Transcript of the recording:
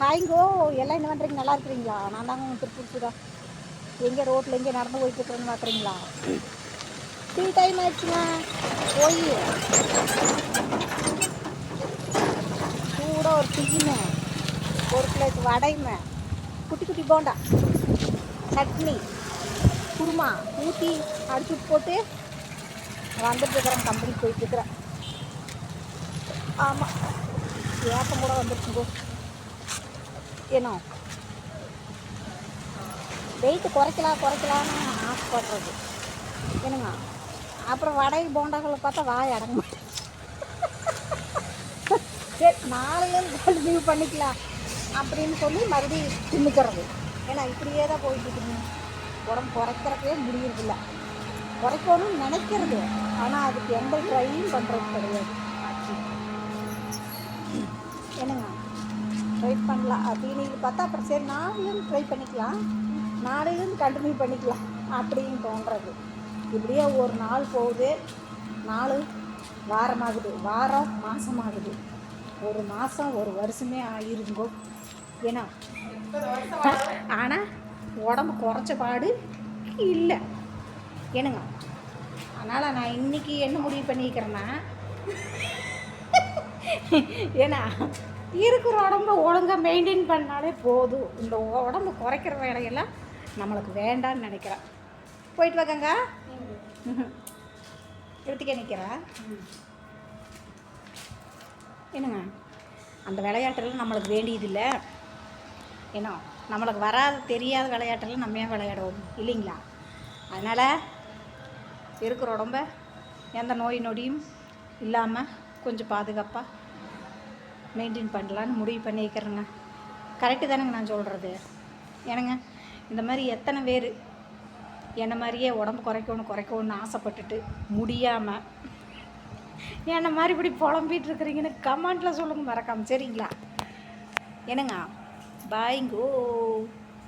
ஹாய்ங்கோ எல்லாம் என்ன பண்ணுறீங்க நல்லா இருக்கிறீங்களா? நான் தாங்க உங்கள் திருப்பூர் சுதா எங்கே ரோட்டில் எங்கே நடந்து போயிட்டு இருக்கிறேன்னு பார்க்குறீங்களா டீ டைம் ஆச்சுங்க போய். கூட ஒரு டீயுமே. ஒரு பிளேட் வடையுமே. குட்டி குட்டி போண்டா. சட்னி. குருமா. ஊற்றி அடிச்சு போட்டு வந்துட்டுருக்குறேன். கம்பெனிக்கு போயிட்டுருக்குறேன். ஆமாம் ஏப்பம் கூட வந்துருச்சுங்கோ. ஏனோ? வெயிட்டு குறைக்கலாம் குறைக்கலான்னு ஆசைப்படுறது என்னங்க? அப்புறம் வடை போண்டாக்களை பார்த்தா வாய் அடங்க மாட்டேன் சரி நாளையிலேருந்து கண்டினியூ பண்ணிக்கலாம் அப்படின்னு சொல்லி மறுபடியும் தின்னுக்கிறது. ஏன்னா இப்படியே தான் போயிட்டு இருக்குங்க உடம்பு குறைக்கிறக்கே முடியறதில்ல குறைக்கணும்னு நினைக்கிறது. ஆனால் அதுக்கு எந்த ட்ரையும் பண்ணுறது கிடையாது. என்னங்க? ட்ரை பண்ணலாம். அப்படின்னு பார்த்தா அப்புறம் சரி நாளையும் ட்ரை பண்ணிக்கலாம். நாளையும் கண்டினியூ பண்ணிக்கலாம். அப்படின்னு தோன்றது. இப்படியே ஒரு நாள் போகுது. நாலு வாரமாகுது. வாரம் மாதமாகுது ஒரு மாதம் ஒரு வருஷமே ஆகிருங்கோ ஏன்னா ஆனால் உடம்பு குறைச்ச பாடு இல்லை. என்னங்க? அதனால் நான் இன்னைக்கு என்ன முடிவு பண்ணிக்கிறேன்னா ஏன்னா இருக்கிற உடம்பு ஒழுங்காக மெயின்டைன் பண்ணாலே போதும். இந்த உடம்பு குறைக்கிற வேலையெல்லாம் நம்மளுக்கு வேண்டான்னு நினைக்கிறேன். போயிட்டு வாக்கங்க எடுத்துக்க நிற்கிறேன் என்னங்க? அந்த விளையாட்டெல்லாம் நம்மளுக்கு வேண்டியதில்லை ஏன்னா நம்மளுக்கு வராத தெரியாத விளையாட்டெல்லாம் நம்ம ஏன் விளையாடுவோம்? இல்லைங்களா? அதனால் இருக்கிற உடம்ப எந்த நோய் நொடியும் இல்லாமல் கொஞ்சம் பாதுகாப்பாக மெயின்டைன் பண்ணலான்னு முடிவு பண்ணிக்கிறேங்க கரெக்டு தானேங்க நான் சொல்கிறது ஏனுங்க இந்த மாதிரி எத்தனை பேர் என்ன மாதிரியே உடம்பு குறைக்கணும் குறைக்கணும்னு ஆசைப்பட்டுட்டு முடியாமல் என்ன மாதிரி இப்படி புலம்பிகிட்டு இருக்கிறீங்கன்னு கமெண்ட்டில் சொல்லுங்க மறக்காம. சரிங்களா? என்னங்க பாய்ங்கோ